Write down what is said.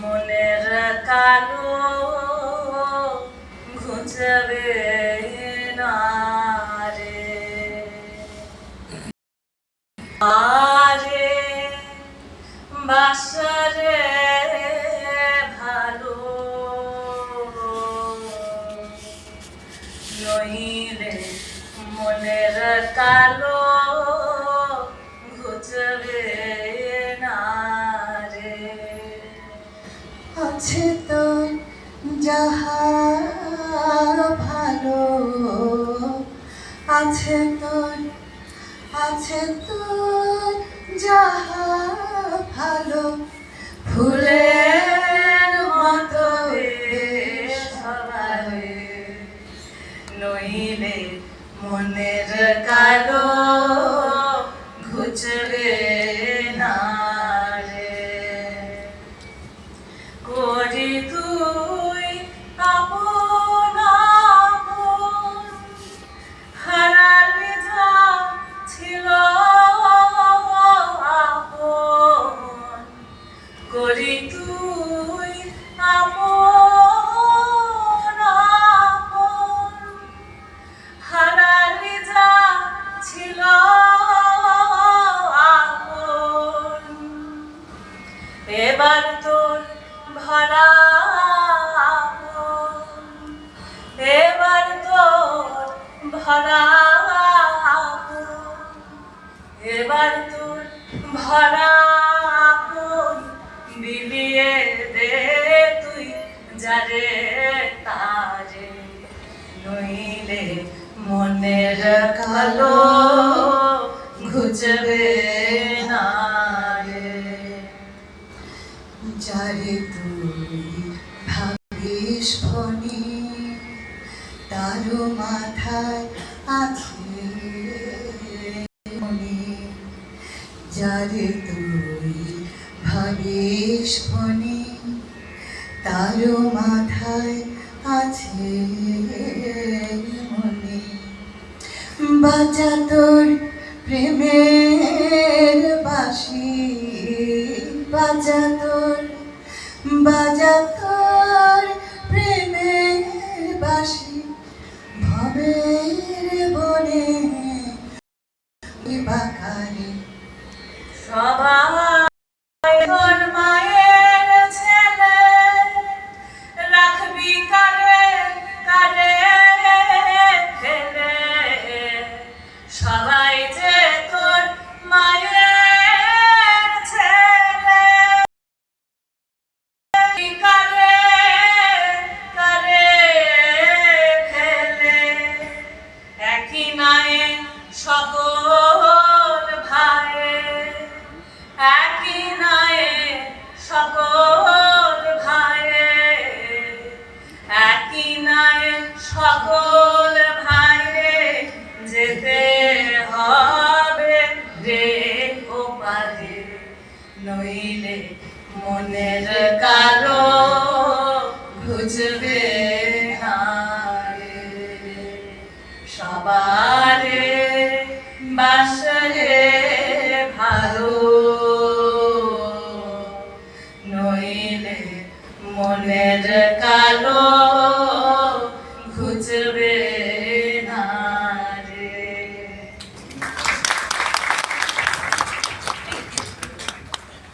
মনের কালো ঘুচবে না রে আরে বাসরে ভালো নইলে মনের কালো ঘুচবে আছে তোর যাহা ভালো। আছে তোর আছে তোর যাহা ভালো। ফুলের মতো নইলে মনের কালো ঘুচবে। করি তুই আপন হারালে যা ছিল আপন এবার তোর ভরা এবার তোর ভরা এবার তোর ভরা মনের কালো ঘুচবে না রে। যারে তুই ভাবিস ফণি তারও মাথায় আছে যারে তুই ভাবিস ফণি তারও মাথায় আছে বাজা তোর প্রেমের বাসি বাজা তোর বাজা তোর প্রেমের বাসি ভবের বনে বাকারে। সবাই সকল ভাই একই নাই সকল ভাই একই নাই সকল ভাই যেতে হবে রে ও নইলে মনের কালো বুঝবে হারে সবার Tangent. Uh,